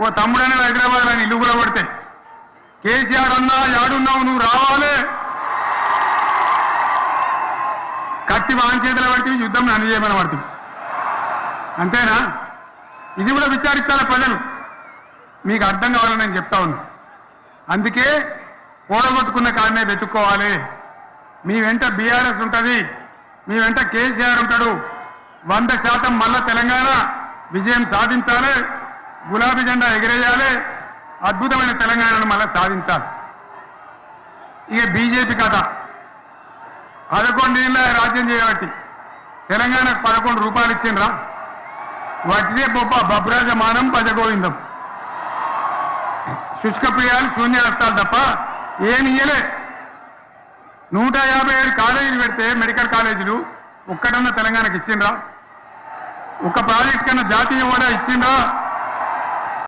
ఓ తమ్ముడనే హైదరాబాద్ అని ఇల్లు కూడా పడితే కేసీఆర్ అన్నా యాడున్నావు నువ్వు రావాలి. కత్తి వాన్ పడితే యుద్ధం నన్ను చేయమని పడుతుంది. అంతేనా? ఇది కూడా విచారించాలి ప్రజలు? మీకు అర్థం కావాలని నేను చెప్తా ఉన్నా. అందుకే ఓడగొట్టుకున్న కాడనే వెతుక్కోవాలి. మీ వెంట బీఆర్ఎస్ ఉంటుంది. మీ వెంట కేసీఆర్ ఉంటాడు. వంద శాతం మళ్ళా తెలంగాణ విజయం సాధించాలి. గులాబీ జెండా ఎగిరేయాలి అద్భుతమైన తెలంగాణను మళ్ళీ సాధించాలి. ఇక బీజేపీ కథ. పదకొండేళ్ళ రాజ్యం చేయబట్టి తెలంగాణకు పదకొండు రూపాయలు ఇచ్చిండ్రా. వాటిదే గొప్ప బబ్రాజమానం పజగోవిందం. శుష్క ప్రియాలు శూన్యాస్తాలు తప్ప ఏం ఇయ్యలే. నూట యాభై ఏడు కాలేజీలు పెడితే మెడికల్ కాలేజీలు ఒక్కటన్నా తెలంగాణకి ఇచ్చిండ్రా. ఒక ప్రాజెక్ట్ కన్నా జాతీయ హోదా ఇచ్చిండ్రా.